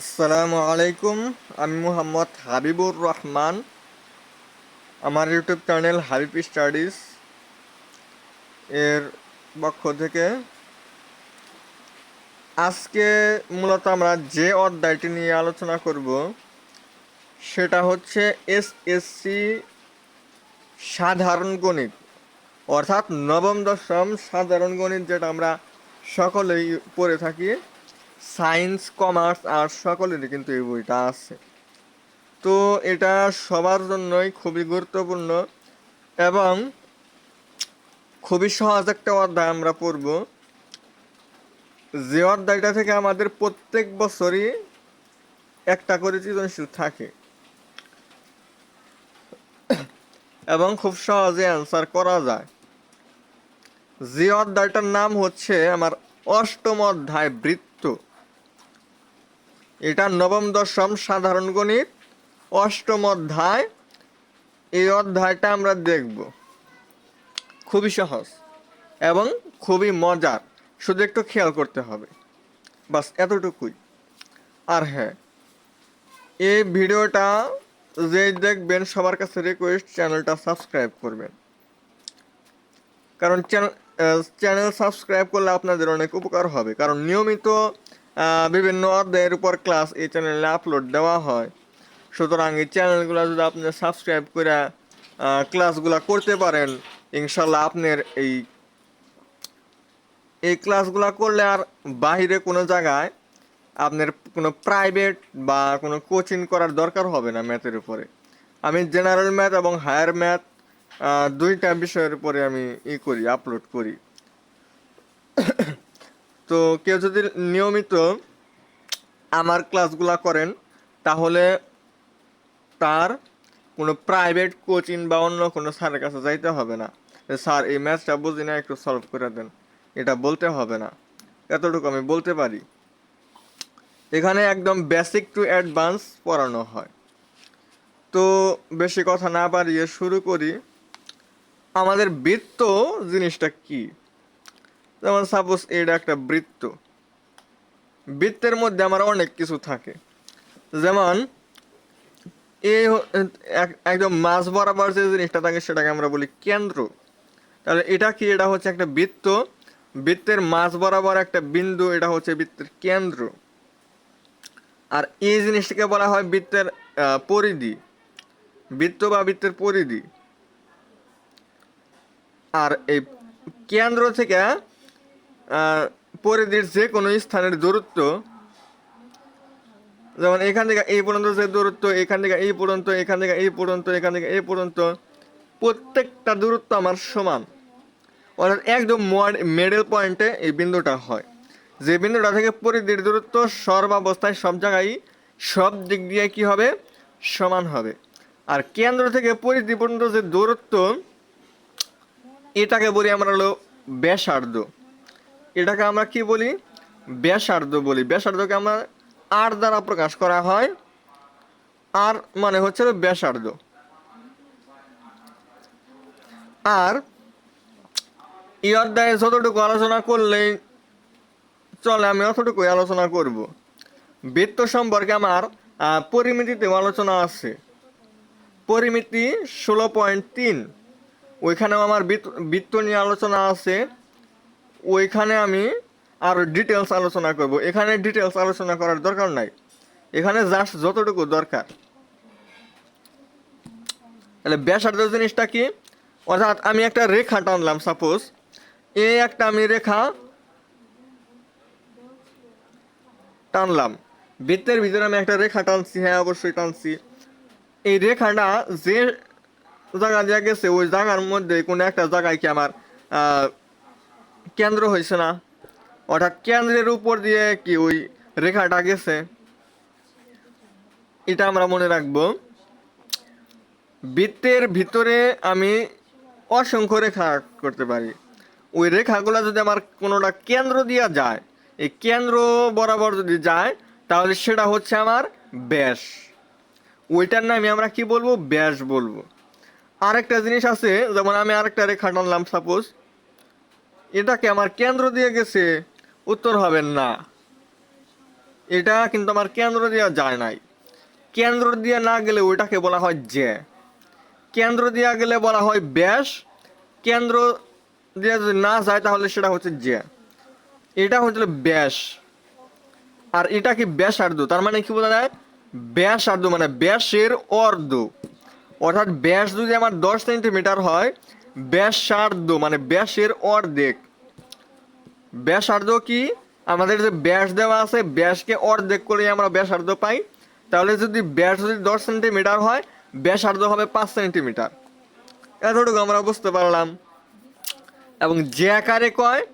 আসসালামু আলাইকুম, আমি মোহাম্মদ হাবিবুর রহমান। আমার ইউটিউব চ্যানেল হাবিব স্টাডিজ এর পক্ষ থেকে। আজকে মূলত আমরা যে অধ্যায়টি নিয়ে আলোচনা করব, সেটা হচ্ছে এসএসসি সাধারণ গণিত, অর্থাৎ নবম দশম সাধারণ গণিত যেটা আমরা সকলেই পড়ে থাকি। সায়েন্স, কমার্স আর্টস সকলেরই কিন্তু এই বইটা আছে। তো এটা সবার জন্যই খুবই গুরুত্বপূর্ণ এবং খুবই সহজ একটা অধ্যায় আমরা পড়ব। যে অধ্যায়টা থেকে আমাদের প্রত্যেক বছরই একটা করে সৃজনশীল থাকে। এবং খুব সহজে অ্যান্সার করা যায়। যে অধ্যায়টার নাম হচ্ছে আমার অষ্টম অধ্যায় বৃত্ত। এটা নবম দশম সাধারণ গণিত, অষ্টম অধ্যায়। এই অধ্যায়টা আমরা দেখব। খুবই সহজ এবং খুবই মজার। শুধু একটু খেয়াল করতে হবে। বাস এতটুকুই। আর হ্যাঁ এই ভিডিওটা যে দেখবেন সবার কাছে রিকোয়েস্ট চ্যানেলটা সাবস্ক্রাইব করবেন। কারণ চ্যানেল চ্যানেল সাবস্ক্রাইব করলে আপনাদের অনেক উপকার হবে। কারণ নিয়মিত বিভিন্ন অধ্যায়ের উপর ক্লাস এই চ্যানেলে আপলোড দেওয়া হয়। সুতরাং এই চ্যানেলগুলো যদি আপনি সাবস্ক্রাইব করে ক্লাসগুলো করতে পারেন ইনশাল্লাহ আপনার এই এই ক্লাসগুলো করলে আর বাইরে কোনো জায়গায় আপনার কোনো প্রাইভেট বা কোনো কোচিং করার দরকার হবে না ম্যাথের উপরে। আমি জেনারেল ম্যাথ এবং হায়ার ম্যাথ দুইটা বিষয়ের উপরে আমি ই করি আপলোড করি। তো কেউ যদি নিয়মিত আমার ক্লাসগুলো করেন, তাহলে তার কোনো প্রাইভেট কোচিং বা অন্য কোনো স্যারের কাছে যাইতে হবে না। স্যার, এই ম্যাথটা বুঝি না, একটু সলভ করে দেন। এটা বলতে হবে না। এতটুকু আমি বলতে পারি। এখানে একদম বেসিক টু অ্যাডভান্স পড়ানো হয়। তো বেশি কথা না বাড়িয়ে শুরু করি। আমাদের বৃত্ত জিনিসটা কি? যেমন সাপোজ এটা একটা বৃত্ত। বৃত্তের মধ্যে আমার অনেক কিছু থাকে। যেমন এই একদম মাঝ বরাবর যে জিনিসটা থাকে সেটাকে আমরা বলি কেন্দ্র। তাহলে এটা কি, এটা হচ্ছে একটা বৃত্ত। বৃত্তের মাঝ বরাবর একটা বিন্দু, এটা হচ্ছে বৃত্তের কেন্দ্র। আর এই জিনিসটাকে বলা হয় বৃত্তের পরিধি। বৃত্ত বা বৃত্তের পরিধি। আর এই কেন্দ্র থেকে পরিধির যে কোনো স্থানের দূরত্ব, যেমন এখান থেকে এই পর্যন্ত যে দূরত্ব, এখান থেকে এই পর্যন্ত, এখান থেকে এই পর্যন্ত, এখান থেকে এই পর্যন্ত, প্রত্যেকটা দূরত্ব আমার সমান। অর্থাৎ একদম মেডেল পয়েন্টে এই বিন্দুটা হয়। যে বিন্দুটা থেকে পরিধির দূরত্ব সর্বাবস্থায় সব জায়গায় সব দিক দিয়ে কি হবে? সমান হবে। আর কেন্দ্র থেকে পরিধি পর্যন্ত যে দূরত্ব, এটাকে বলি আমরা হলো ব্যাসার্ধ। এটাকে আমরা কি বলি? ব্যাসার্ধ বলি। ব্যাসার্ধকে আমরা আর দ্বারা প্রকাশ করা হয়। আর মানে হচ্ছে ব্যাসার্ধ। আর এই অধ্যায়ে যতটুকু আলোচনা করলেই চলে, আমি অতটুকুই আলোচনা করব। বৃত্ত সম্পর্কে আমার পরিমিতিতেও আলোচনা আছে। পরিমিতি ষোলো পয়েন্ট তিন। ওইখানেও আমার বৃত্ত নিয়ে আলোচনা আছে। ওইখানে আমি আরও ডিটেলস আলোচনা করব। এখানে ডিটেলস আলোচনা করার দরকার নাই। এখানে জাস্ট যতটুকু দরকার। তাহলে ব্যাসার্ধ জিনিসটা কি? অর্থাৎ আমি একটা রেখা টানলাম সাপোজ এই একটা আমি রেখা টানলাম। বৃত্তের ভিতরে আমি একটা রেখা টানছি হ্যাঁ অবশ্যই টানছি। এই রেখাটা যে জায়গা দিয়ে গেছে, ওই জায়গার মধ্যে কোনো একটা জায়গায় কি আমার কেন্দ্র হয়েছে না। অর্থাৎ কেন্দ্রের উপর দিয়ে কি ওই রেখাটা গেছে? এটা আমরা মনে রাখব। বৃত্তের ভিতরে আমি অসংখ্য রেখা করতে পারি। ওই রেখাগুলো যদি আমার কোনোটা কেন্দ্র দিয়া যায়, এই কেন্দ্র বরাবর যদি যায়, তাহলে সেটা হচ্ছে আমার ব্যাস। ওইটার নামে আমরা কি বলব? ব্যাস বলব। আরেকটা জিনিস আছে, যেমন আমি আরেকটা রেখা টানলাম সাপোজ এটাকে আমার কেন্দ্র দিয়ে গেছে, উত্তর হবে না। এটা কিন্তু আমার কেন্দ্র দেওয়া যায় নাই। কেন্দ্র দিয়ে না গেলে ওইটাকে বলা হয় যে। কেন্দ্র দেওয়া গেলে বলা হয় ব্যাস। কেন্দ্র দিয়ে যদি না যায় তাহলে সেটা হচ্ছে যে। এটা হচ্ছে ব্যাস। আর এটা কি ব্যাস ব্যাসার্ধ? তার মানে কি বোঝা যায়? ব্যাস ব্যাসার্ধ মানে ব্যাসের অর্ধ। অর্থাৎ ব্যাস যদি আমার দশ সেন্টিমিটার হয় ব্যাসার্ধ মানে ব্যাসের অর্ধেক। ব্যাসার্ধ কি? আমাদের যে ব্যাস দেওয়া আছে, ব্যাসকে অর্ধেক করে আমরা ব্যাসার্ধ পাই। তাহলে যদি ব্যাস যদি দশ সেন্টিমিটার হয়, ব্যাসার্ধ হবে পাঁচ সেন্টিমিটার। এতটুকু আমরা বুঝতে পারলাম। এবং যে আকারে কয়?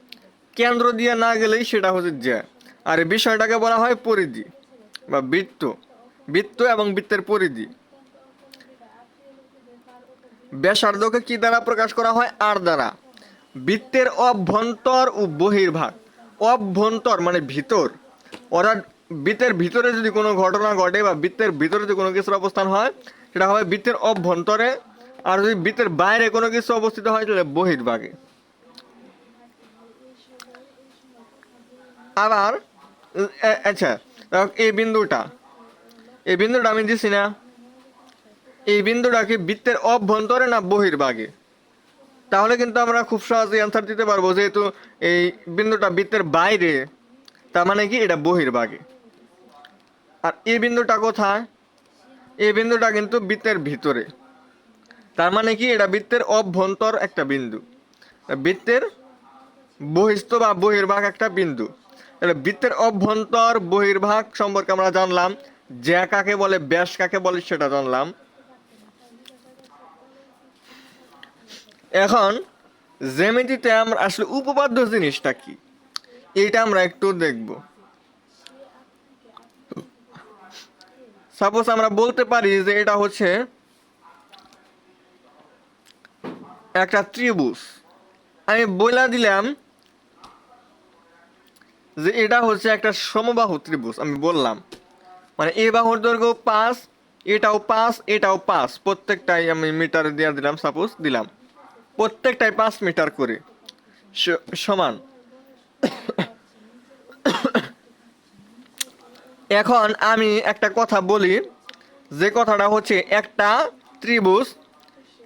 কেন্দ্র দিয়ে না গেলেই সেটা হচ্ছে যে আর বিষয়টাকে বলা হয় পরিধি বা বৃত্ত। বৃত্ত এবং বৃত্তের পরিধি। ব্যাসার্ধকে কি দ্বারা প্রকাশ করা হয়? আর দ্বারা। বৃত্তের অভ্যন্তর ও বহির্ভাগ। অভ্যন্তর মানে ভিতর। অর্থাৎ বৃত্তের ভিতরে যদি কোনো ঘটনা ঘটে বা বৃত্তের ভিতরে যদি কোনো কিছুর অবস্থান হয়, সেটা হবে বৃত্তের অভ্যন্তরে। আর যদি বৃত্তের বাইরে কোনো কিছু অবস্থিত হয়, তাহলে বহির্ভাগে। আবার আচ্ছা এই বিন্দুটা। এই বিন্দুটা আমি দিছি না। এই বিন্দুটা কি বৃত্তের অভ্যন্তরে না বহির্ভাগে? তাহলে কিন্তু আমরা খুব সহজে অ্যান্সার দিতে পারব যেহেতু এই বিন্দুটা বৃত্তের বাইরে, তার মানে কি এটা বহির্ভাগে। আর এই বিন্দুটা কোথায়? এই বিন্দুটা কিন্তু বৃত্তের ভিতরে। তার মানে কি এটা বৃত্তের অভ্যন্তর একটা বিন্দু। বৃত্তের বহিস্থ বা বহির্ভাগ একটা বিন্দু। তাহলে বৃত্তের অভ্যন্তর, বহির্ভাগ সম্পর্কে আমরা জানলাম, জ্যা কাকে বলে, ব্যাস কাকে বলে সেটা জানলাম। এখন, জ্যামিতিতে আমরা আসলে উপপাদ্য জিনিসটা কি? এটা আমরা একটু দেখব। সাপোজ আমরা বলতে পারি যে এটা হচ্ছে একটা ত্রিভুজ। আমি বইলা দিলাম যে এটা হচ্ছে একটা সমবাহু ত্রিভুজ, আমি বললাম। মানে এ বাহুর দৈর্ঘ্য পাঁচ, এটাও পাঁচ এটাও পাঁচ। প্রত্যেকটাই আমি মিটারে দিয়ে দিলাম সাপোজ দিলাম। প্রত্যেকটাই পাঁচ মিটার করে। সমান। এখন আমি একটা কথা বলি, যে কথাটা হচ্ছে একটা ত্রিভুজ,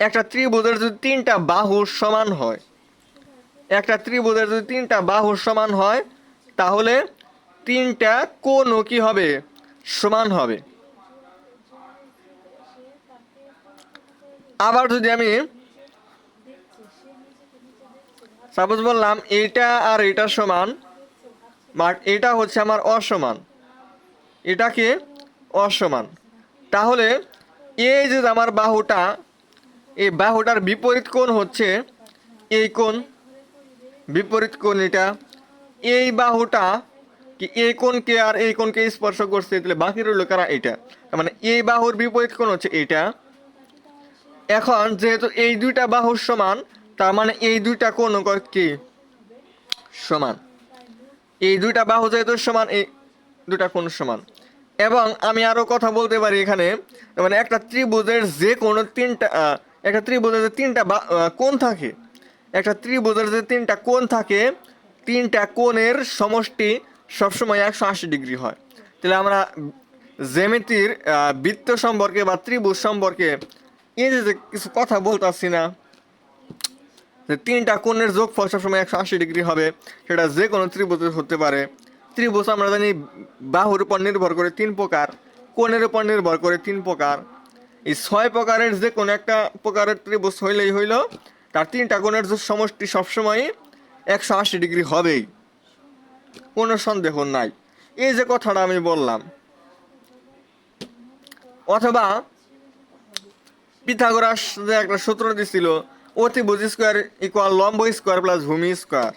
একটা ত্রিভুজের যদি তিনটা বাহু সমান হয়, একটা ত্রিভুজের যদি তিনটা বাহু সমান হয়, তাহলে তিনটা কোণও কি হবে? সমান হবে। আবার যদি আমি সাপোজ বললাম এটা আর এটা সমান বাট এটা হচ্ছে আমার অসমান। এটাকে অসমান। তাহলে এই যে আমার বাহুটা, এই বাহুটার বিপরীত কোণ হচ্ছে এই কোণ, বিপরীত কোণ এটা। এই বাহুটা কি এই কোণকে আর এই কোণকে স্পর্শ করছে, তাহলে বাকি রইল কারা? এটা মানে এই বাহুর বিপরীত কোণ হচ্ছে এটা এখন যেহেতু এই দুইটা বাহুর সমান তার মানে এই দুইটা কর- কি? সমান। এই দুইটা বাহু যেহেতু সমান, এই দুইটা কোণ সমান। এবং আমি আরও কথা বলতে পারি এখানে মানে একটা ত্রিভুজের যে কোনো তিনটা একটা ত্রিভুজের যে তিনটা কোণ থাকে, একটা ত্রিভুজের যে তিনটা কোণ থাকে, তিনটা কোণের সমষ্টি সবসময় একশো আশি ডিগ্রি হয়। তাহলে আমরা জ্যামিতির বৃত্ত সম্পর্কে বা ত্রিভুজ সম্পর্কে এই যে কিছু কথা বলতেছি না। যে তিনটা কোণের যোগ যোগফল সবসময় একশো আশি ডিগ্রি হবে, সেটা যে কোনো ত্রিভুজ হতে পারে। ত্রিভুজ আমরা জানি বাহুর উপর নির্ভর করে তিন প্রকার, কোণের উপর নির্ভর করে তিন প্রকার। এই ছয় প্রকারের যে কোনো একটা প্রকারের ত্রিভুজ হইলেই হইল, তার তিনটা কোণের সমষ্টি সবসময় একশো আশি ডিগ্রি হবেই। কোনো সন্দেহ নাই। এই যে কথাটা আমি বললাম, অথবা পিথাগোরাস যে একটা সূত্র দিছিল অতিভুজ স্কোয়ার ইকুয়াল লম্ব স্কোয়ার প্লাস ভূমি স্কোয়ার।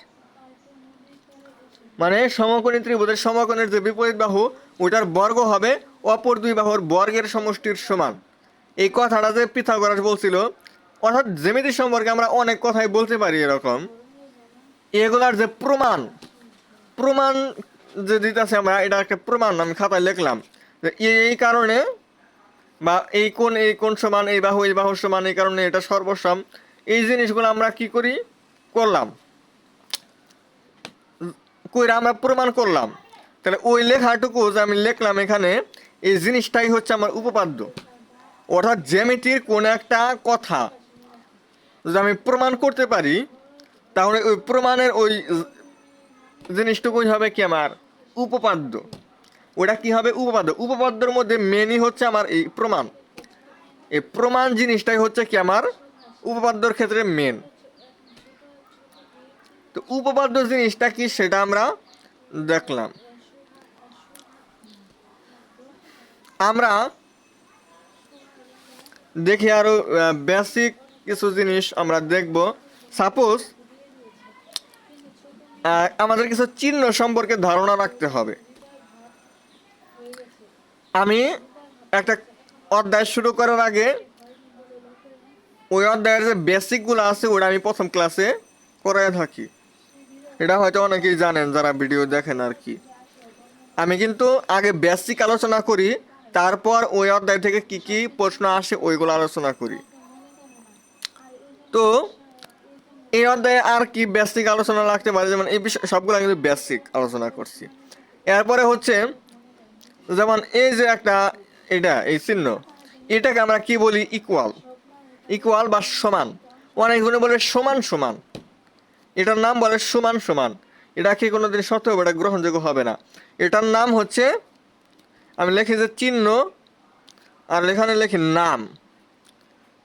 মানে সমকোণী ত্রিভুজের সমকোণের যে বিপরীত বাহু ওটার বর্গ হবে অপর দুই বাহুর বর্গের সমষ্টির সমান। এই কথাটা যে পিথাগোরাস বলছিল, অর্থাৎ জ্যামিতি সম্পর্কে আমরা অনেক কথাই বলতে পারি এরকম। এগুলার যে প্রমাণ প্রমাণ যে দিতেছে আমরা, এটা একটা প্রমাণ আমি খাতায় লিখলাম যে এই এই কারণে বা এই কোন এই কোন সমান, এই বাহু, এই বাহুর সমান, এই কারণে এটা সর্বসম। এই জিনিসগুলো আমরা কি করি? করলাম। কইরা আমরা প্রমাণ করলাম। তাহলে ওই লেখাটুকু যে আমি লিখলাম এখানে, এই জিনিসটাই হচ্ছে আমার উপপাদ্য। অর্থাৎ জ্যামিতির কোন একটা কথা যদি আমি প্রমাণ করতে পারি, তাহলে ওই প্রমাণের ওই জিনিসটুকুই হবে কি আমার? উপপাদ্য। ওটা কি হবে? উপপাদ্য। উপপাদ্যর মধ্যে মেনই হচ্ছে আমার এই প্রমাণ। এই প্রমাণ জিনিসটাই হচ্ছে কি আমার? উপপাদ্যর ক্ষেত্রে মেন তো উপপাদ্য জিনিসটা কি সেটা আমরা দেখলাম। আমরা দেখি আরও বেসিক কিছু জিনিস আমরা দেখব। সাপোজ আমাদের কিছু চিহ্ন সম্পর্কে ধারণা রাখতে হবে। আমি একটা অধ্যায় শুরু করার আগে ওই অধ্যায়ের যে বেসিকগুলো আছে ওটা আমি প্রথম ক্লাসে করাই থাকি। এটা হয়তো অনেকেই জানেন, যারা ভিডিও দেখেন আর কি। আমি কিন্তু আগে বেসিক আলোচনা করি, তারপর ওই অধ্যায় থেকে কি কি প্রশ্ন আসে ওইগুলো আলোচনা করি। তো, এই অধ্যায়ে আর কি বেসিক আলোচনা লাগতে পারে, যেমন এই বিষয়, সবগুলো কিন্তু বেসিক আলোচনা করছি। এরপরে হচ্ছে, যেমন এই যে একটা, এটা, এই চিহ্ন, এটাকে আমরা কি বলি? ইকুয়াল ইকুয়াল বা সমান। অনেকজনে বলে সমান সমান। এটার নাম বলে সমান সমান। এটা কি কোনো দিন সত্য হবে? এটা গ্রহণযোগ্য হবে না। এটার নাম হচ্ছে, আমি লিখি যে চিহ্ন, আর এখানে লিখি নাম।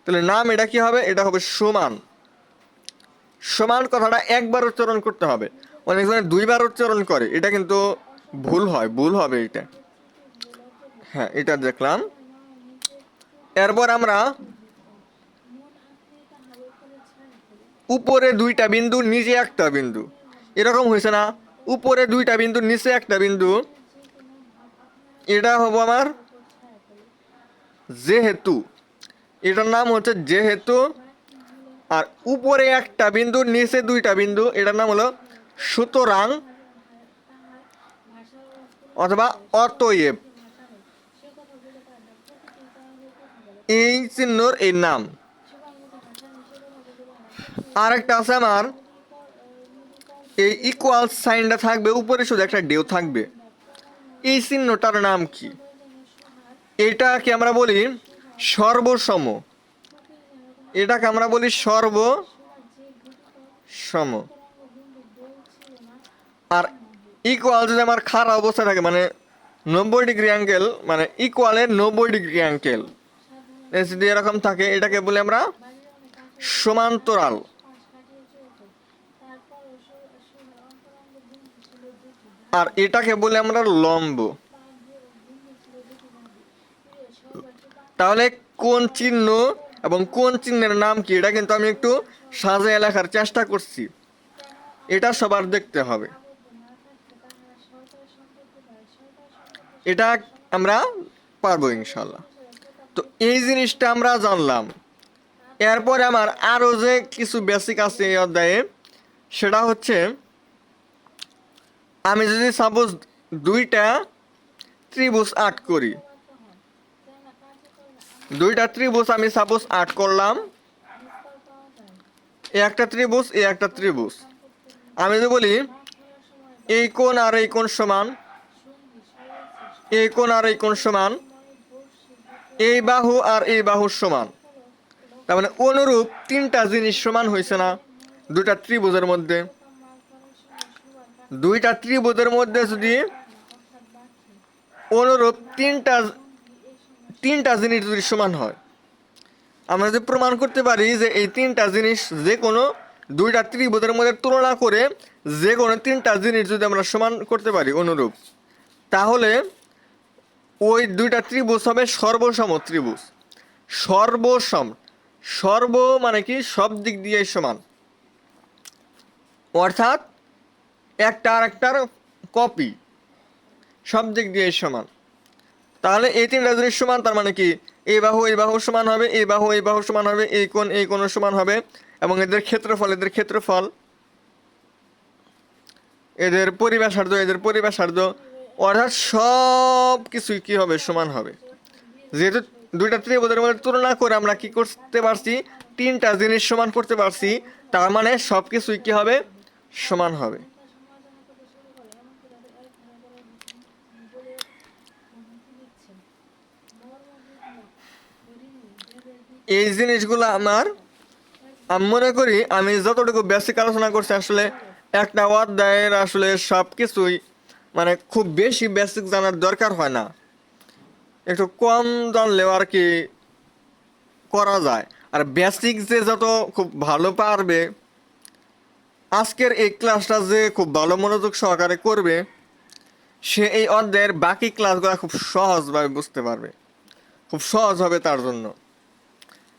তাহলে নাম এটা কি হবে? এটা হবে সমান। সমান কথাটা একবার উচ্চারণ করতে হবে। অনেকজনে দুইবার উচ্চারণ করে। এটা কিন্তু ভুল হয়, ভুল হবে এটা। হ্যাঁ এটা দেখলাম। এরপর আমরা উপরে দুইটা বিন্দু, নিচে একটা বিন্দু। এরকম হয়েছে না? উপরে দুইটা বিন্দু, নিচে একটা বিন্দু। এটা হব আমার যেহেতু। এটার নাম হচ্ছে যেহেতু। আর উপরে একটা বিন্দু, নিচে দুইটা বিন্দু, এটার নাম হলো সুতরাং অথবা অতএব। এই চিহ্নর এই নাম। আর একটা আছে আমার। এই ইকুয়াল সাইনটা থাকবে, উপরে শুধু একটা ডেউ থাকবে। এই চিহ্নটার নাম কি? এটাকে আমরা বলি সর্বসম। এটাকে আমরা বলি সর্ব সম আর ইকুয়াল যদি আমার খারাপ অবস্থা থাকে মানে নব্বই ডিগ্রি অ্যাঙ্গেল মানে ইকুয়ালের নব্বই ডিগ্রি অ্যাঙ্গেল যদি এরকম থাকে, এটাকে বলি আমরা সমান্তরাল। আর এটাকে বলে আমরা লম্ব। তাহলে কোন চিহ্ন এবং কোন চিহ্নের নাম কি, এটা কিন্তু আমি একটু সাজিয়ে লেখার চেষ্টা করছি। এটা সবার দেখতে হবে। এটা আমরা পারব ইনশাল্লাহ তো এই জিনিসটা আমরা জানলাম। এরপরে আমার আরও যে কিছু বেসিক আছে এই অধ্যায়ে, সেটা হচ্ছে, আমি যদি সাপোজ দুইটা ত্রিভুজ আর্ট করি, দুইটা ত্রিভুজ আমি সাপোজ আর্ট করলাম একটা ত্রিভুজ, এ একটা ত্রিভুজ। আমি যদি বলি, এই কোণ আর এই কোণ সমান, এই কোণ আর এই কোণ সমান, এই বাহু আর এই বাহুর সমান। তার মানে অনুরূপ তিনটা জিনিস সমান হয়েছে না? দুইটা ত্রিভুজের মধ্যে। দুইটা ত্রিভুজের মধ্যে যদি অনুরূপ তিনটা তিনটা জিনিস যদি সমান হয়, আমরা যদি প্রমাণ করতে পারি যে এই তিনটা জিনিস যে কোনো দুইটা ত্রিভুজের মধ্যে তুলনা করে যে কোনো তিনটা জিনিস যদি আমরা সমান করতে পারি অনুরূপ, তাহলে ওই দুইটা ত্রিভুজ হবে সর্বসম ত্রিভুজ। সর্বসম সর্ব মানে কি? সব দিক দিয়ে সমান। অর্থাৎ একটা আর একটার কপি সব দিক দিয়ে সমান। তাহলে এই তিনটা জিনিস সমান, তার মানে কি? এই বাহু এই বাহু সমান হবে এই বাহু এই বাহু সমান হবে, এই কোণ এই কোণ সমান হবে এবং এদের ক্ষেত্রফল এদের ক্ষেত্রফল, এদের পরিবেশার্ধ এদের পরিবেশার্ধ, অর্থাৎ সব কিছুই কি হবে? সমান হবে। যেহেতু দুইটা ত্রিভুজের মধ্যে তুলনা করে আমরা কি করতে পারছি? তিনটা জিনিস সমান করতে পারছি। তার মানে সব কিছুই কী হবে? সমান হবে। এই জিনিসগুলো আমার, আমি মনে করি আমি যতটুকু বেসিক আলোচনা করছি, আসলে একটা অধ্যায়ের আসলে সব কিছুই মানে খুব বেশি বেসিক জানার দরকার হয় না। একটু কম জানলেও আর কি করা যায়। আর বেসিক যে যত খুব ভালো পারবে, আজকের এই ক্লাসটা যে খুব ভালো মনোযোগ সহকারে করবে, সে এই অধ্যায়ের বাকি ক্লাসগুলো খুব সহজভাবে বুঝতে পারবে। খুব সহজ হবে তার জন্য।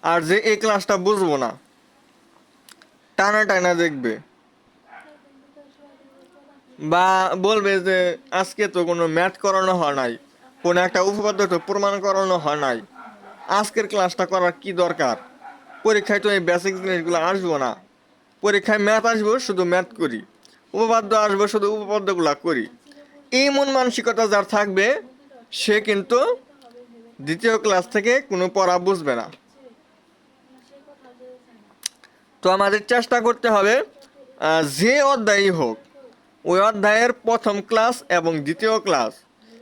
আর যে এই ক্লাসটা বুঝব না, টানা টানা দেখবে। বা বলবে যে, আজকে তো কোনো ম্যাথ করানো হয় নাই। কোনো একটা উপপাদ্য তো প্রমাণ করানো হয় নাই। আজকের ক্লাসটা করার কি দরকার? পরীক্ষায় তো এই বেসিক জিনিসগুলো আসব না। পরীক্ষায় ম্যাথ আসব, শুধু ম্যাথ করি। উপপাদ্য আসব, শুধু উপপাদ্যগুলো করি। এই মন মানসিকতা যার থাকবে, সে কিন্তু দ্বিতীয় ক্লাস থেকে কোনো পড়া বুঝবে না। তো আমাদের চেষ্টা করতে হবে যে অধ্যায়ই হোক, ওই অধ্যায়ের প্রথম ক্লাস এবং দ্বিতীয় ক্লাস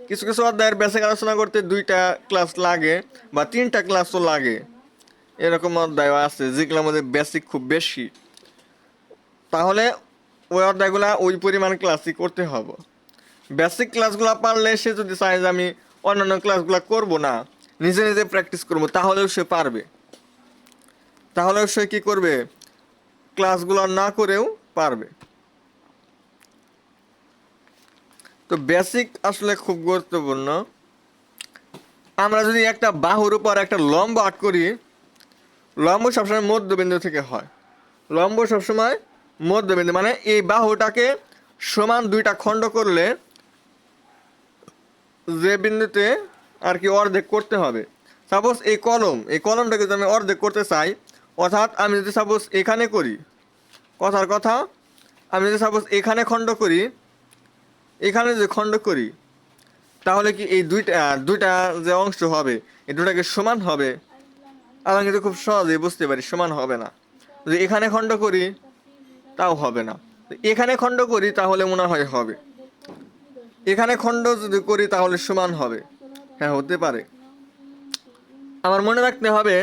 কিছু কিছু অধ্যায়ের বেসিক আলোচনা করতে দুইটা ক্লাস লাগে বা তিনটা ক্লাসও লাগে। এরকম অধ্যায় আছে, যেগুলোর মধ্যে বেসিক খুব বেশি। তাহলে ওই অধ্যায়গুলো ওই পরিমাণ ক্লাসই করতে হবে। বেসিক ক্লাসগুলো পারলে সে যদি চায় যে আমি অন্যান্য ক্লাসগুলো করব না, নিজে নিজে প্র্যাকটিস করব, তাহলেও সে পারবে। তাহলেও সে কী করবে? ক্লাসগুলো না করেও পারবে। তো বেসিক আসলে খুব গুরুত্বপূর্ণ। আমরা যদি একটা বাহুর উপর একটা লম্ব আট করি, লম্ব সবসময় মধ্যবিন্দু থেকে হয়। লম্ব সবসময় মধ্যবিন্দু মানে এই বাহুটাকে সমান দুইটা খণ্ড করলে যে বিন্দুতে আর কি অর্ধেক করতে হবে। সাপোজ এই কলম, এই কলমটাকে যদি আমি অর্ধেক করতে চাই, অর্থাৎ আমি যদি সাপোজ এখানে করি, কথার কথা, আমি যদি সাপোজ এখানে খণ্ড করি এখানে যে খণ্ড করি, তাহলে কি এই দুইটা দুইটা যে অংশ হবে, এই দুটাকে সমান হবে? আমরা কিন্তু খুব সহজেই বুঝতে পারি, সমান হবে না। যদি এখানে খণ্ড করি, তাও হবে না। এখানে খণ্ড করি, তাহলে মনে হয় হবে। এখানে খণ্ড যদি করি, তাহলে সমান হবে। হ্যাঁ হতে পারে। আমার মনে রাখতে হবে,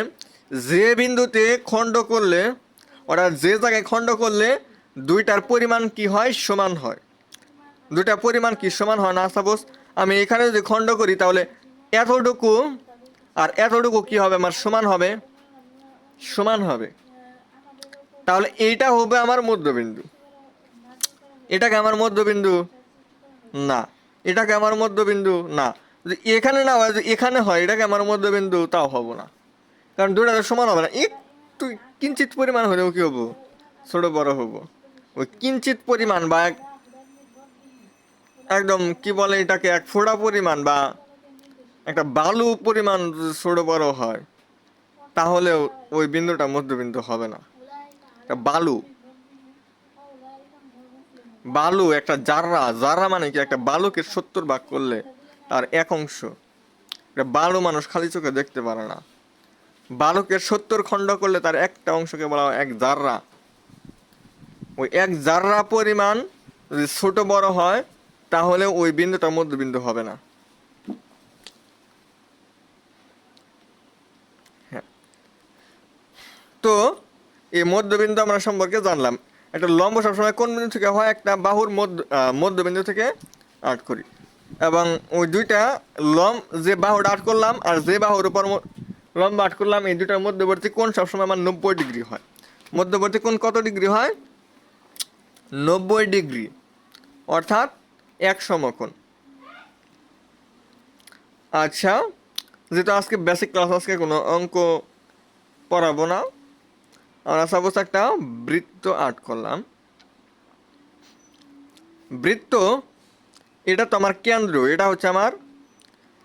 যে বিন্দুতে খণ্ড করলে ওরা যে জায়গায় খণ্ড করলে, দুইটার পরিমাণ কি হয়? সমান হয়। দুইটা পরিমাণ কি সমান হয় না? সাপোজ আমি এখানে যদি খণ্ড করি, তাহলে এতটুকু আর এতটুকু কি হবে? আমার সমান হবে সমান হবে। তাহলে এইটা হবে আমার মধ্যবিন্দু। এটাকে আমার মধ্যবিন্দু না। এটাকে আমার মধ্যবিন্দু না। যদি এখানে না হয় এখানে হয়, এটাকে আমার মধ্যবিন্দু তাও হব না। কারণ দুটা সমান হবে না। একটু কিঞ্চিত পরিমাণ হলেও কি হব? ছোট বড় হব। ওই কিঞ্চিত পরিমাণ বা একদম কি বলে এটাকে, এক ফোঁটা পরিমাণ বা একটা বালু পরিমাণ ছোট বড় হয়, তাহলেও ওই বিন্দুটা মধ্যবিন্দু হবে না। বালু। বালু একটা জাররা জাররা মানে কি? একটা বালুকে সত্তর ভাগ করলে তার এক অংশ। একটা বালু মানুষ খালি চোখে দেখতে পারে না। বালুকে সত্তর খণ্ড করলে তার একটা অংশকে বলা হয় এক জাররা। ওই এক জাররা পরিমাণ যদি ছোট বড় হয় তাহলে ওই বিন্দুটা মধ্যবিন্দু হবে না। হ্যাঁ। তো, এই মধ্যবিন্দু আমরা সম্পর্কে জানলাম। একটা লম্ব সবসময় কোন বিন্দু থেকে হয়? একটা বাহুর মধ্য মধ্যবিন্দু থেকে আট করি। এবং ওই দুইটা লম যে বাহুটা আট করলাম আর যে বাহুর উপর লম্ব আট করলাম, এই দুটার মধ্যবর্তী কোণ সবসময় আমার নব্বই ডিগ্রি হয়। মধ্যবর্তী কোণ কত ডিগ্রি হয়? নব্বই ডিগ্রি। অর্থাৎ এক সমকোণ। আচ্ছা যেহেতু আজকে বেসিক ক্লাস আজকে কোনো অঙ্ক পড়াবো না, আমরা সাপোজ একটা বৃত্ত আর্ট করলাম। বৃত্ত, এটা তো আমার কেন্দ্র, এটা হচ্ছে আমার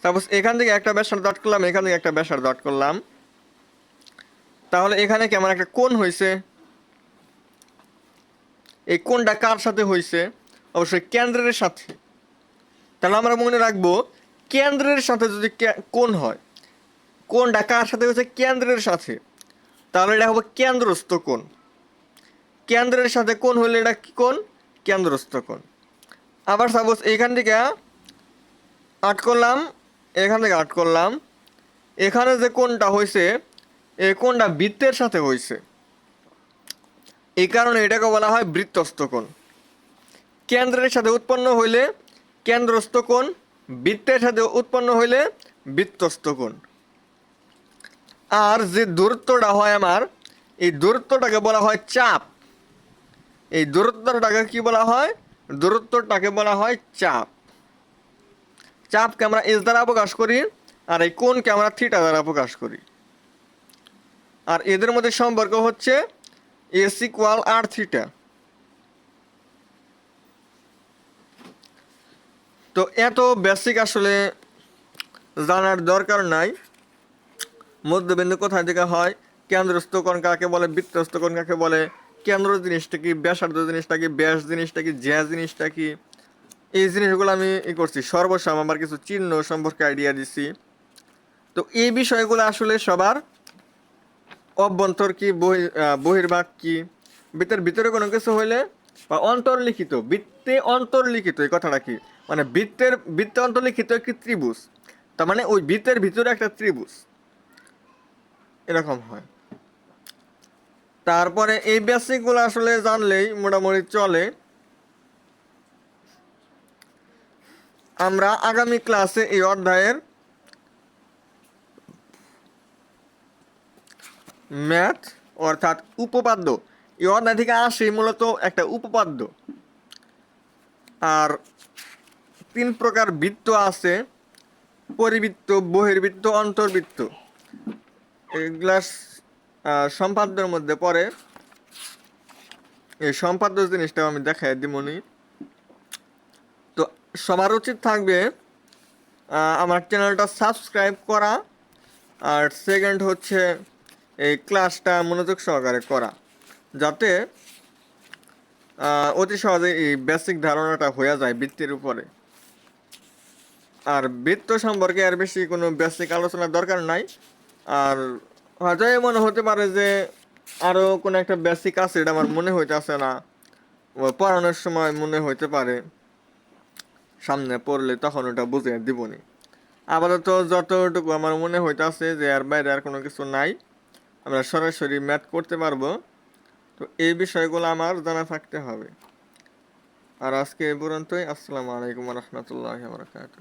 সাপোজ এখান থেকে একটা ব্যাসার্ধ আর্ট করলাম, এখান থেকে একটা ব্যাসার্ধ আর্ট করলাম। তাহলে এখানে কি আমার একটা কোণ হয়েছে এই কোণটা কার সাথে হয়েছে অবশ্যই কেন্দ্রের সাথে। তাহলে আমরা মনে রাখব, কেন্দ্রের সাথে যদি কে- কোণ হয়, কোণটা কার সাথে হয়েছে? কেন্দ্রের সাথে। তাহলে এটা হবে কেন্দ্রস্থ কোণ। কেন্দ্রের সাথে কোন হলে এটা কি কোন কেন্দ্রস্থ কোণ। আবার সাপোজ এখান থেকে আট করলাম, এখান থেকে আট করলাম। এখানে যে কোনটা হয়েছে, এই কোনটা বৃত্তের সাথে হয়েছে। এই কারণে এটাকে বলা হয় বৃত্তস্থ কোণ। কেন্দ্রের সাথে উৎপন্ন হইলে কেন্দ্রস্থ কোণ, বৃত্তের সাথে উৎপন্ন হইলে বৃত্তস্থ কোণ। আর যে দূরত্বটা হয় আমার, এই দূরত্বটাকে বলা হয় চাপ। এই দূরত্বটাকে কি বলা হয়? দূরত্বটাকে বলা হয় চাপ। চাপকে আমরা এস দ্বারা প্রকাশ করি আর এই কোণকে আমরা থিটা দ্বারা প্রকাশ করি। আর এদের মধ্যে সম্পর্ক হচ্ছে এস ইকুয়াল আর থিটা তো এত বেসিক আসলে জানার দরকার নাই। মধ্যবিন্দু কোথায় থেকে হয়? কেন্দ্রস্থ কোণ কাকে বলে? বৃত্তস্থ কোণ কাকে বলে? কেন্দ্র জিনিসটা কি? ব্যাসার্ধ জিনিসটা কি? ব্যাস জিনিসটা কি? জ্যা জিনিসটা কি? এই জিনিসগুলো আমি ই করছি। সর্বসাম আমার কিছু চিহ্ন সম্পর্কে আইডিয়া দিছি। তো এই বিষয়গুলো আসলে সবার অভ্যন্তর কি? বহির্ভাগ কি? বৃত্তের ভিতরে কোনো কিছু হইলে বা অন্তর্লিখিত, বৃত্তে অন্তর্লিখিত, এই কথাটা কি? মানে বৃত্তের বৃত্তে অন্তর্লিখিত একটি ত্রিভুজ। তার মানে ওই বৃত্তের ভিতরে একটা ত্রিভুজ। এরকম হয়। তারপরে এই বেসিকগুলো আসলে জানলেই মোটামুটি চলে। আমরা আগামী ক্লাসে এই অধ্যায়ের ম্যাথ, অর্থাৎ উপপাদ্য, এই অধ্যায় থেকে আসে মূলত একটা উপপাদ্য। আর তিন প্রকার বৃত্ত আছে। পরিবৃত্ত বহির্বৃত্ত অন্তর্বৃত্ত। আহ, সম্পাদ্যের মধ্যে পড়ে। এই সম্পাদ্য জিনিসটা আমি দেখাই দিমনি তো সবার উচিত থাকবে আমার চ্যানেলটা সাবস্ক্রাইব করা। আর সেকেন্ড হচ্ছে এই ক্লাসটা মনোযোগ সহকারে করা। যাতে অতি সহজে এই বেসিক ধারণাটা হয়ে যায় বৃত্তির উপরে। আর বৃত্ত সম্পর্কে আর বেশি কোনো বেসিক আলোচনার দরকার নাই। আর হয়তো এ মনে হতে পারে যে আরও কোনো একটা বেসিক আছে, এটা আমার মনে হইতেছে না। পড়ানোর সময় মনে হইতে পারে, সামনে পড়লে তখন ওটা বুঝে দিবনি। আপাতত যতটুকু আমার মনে হইতেছে যে আর বাইরে আর কোনো কিছু নাই, আমরা সরাসরি ম্যাথ করতে পারব। তো এই বিষয়গুলো আমার জানা থাকতে হবে। আর আজকে এই পর্যন্তই, আসসালামু আলাইকুম রহমতুল্লাহ বরকাত